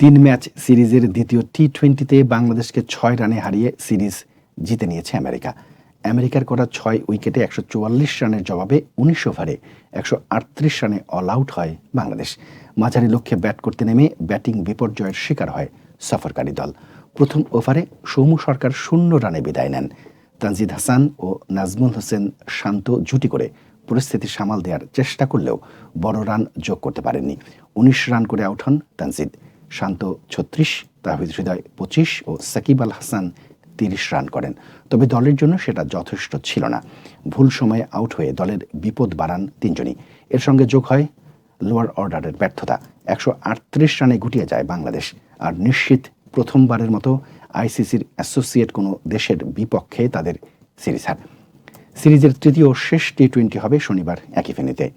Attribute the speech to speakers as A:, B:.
A: তিন ম্যাচ সিরিজের দ্বিতীয় টি টোয়েন্টিতে বাংলাদেশকে ছয় রানে হারিয়ে সিরিজ জিতে নিয়েছে আমেরিকা। আমেরিকার করা ছয় উইকেটে একশো চুয়াল্লিশ রানের জবাবে উনিশ ওভারে একশো আটত্রিশ রানে অল আউট হয় বাংলাদেশ। মাঝারি লক্ষ্যে ব্যাট করতে নেমে ব্যাটিং বিপর্যয়ের শিকার হয় সফরকারী দল। প্রথম ওভারে সৌমু সরকার শূন্য রানে বিদায় নেন। তানজিদ হাসান ও নাজমুল হোসেন শান্ত জুটি করে পরিস্থিতি সামাল দেওয়ার চেষ্টা করলেও বড় রান যোগ করতে পারেননি। উনিশ রান করে আউট হন তানজিদ। শান্ত ছত্রিশ, তাহিদ হৃদয় পঁচিশ ও সাকিব আল হাসান তিরিশ রান করেন। তবে দলের জন্য সেটা যথেষ্ট ছিল না। ভুল সময়ে আউট হয়ে দলের বিপদ বাড়ান তিনজনই। এর সঙ্গে যোগ হয় লোয়ার অর্ডারের ব্যর্থতা। একশো আটত্রিশ রানে গুটিয়ে যায় বাংলাদেশ। আর নিশ্চিত প্রথমবারের মতো আইসিসির অ্যাসোসিয়েট কোনো দেশের বিপক্ষে তাদের সিরিজ হার। সিরিজের তৃতীয় শেষ টি টোয়েন্টি হবে শনিবার একই ফেনীতে।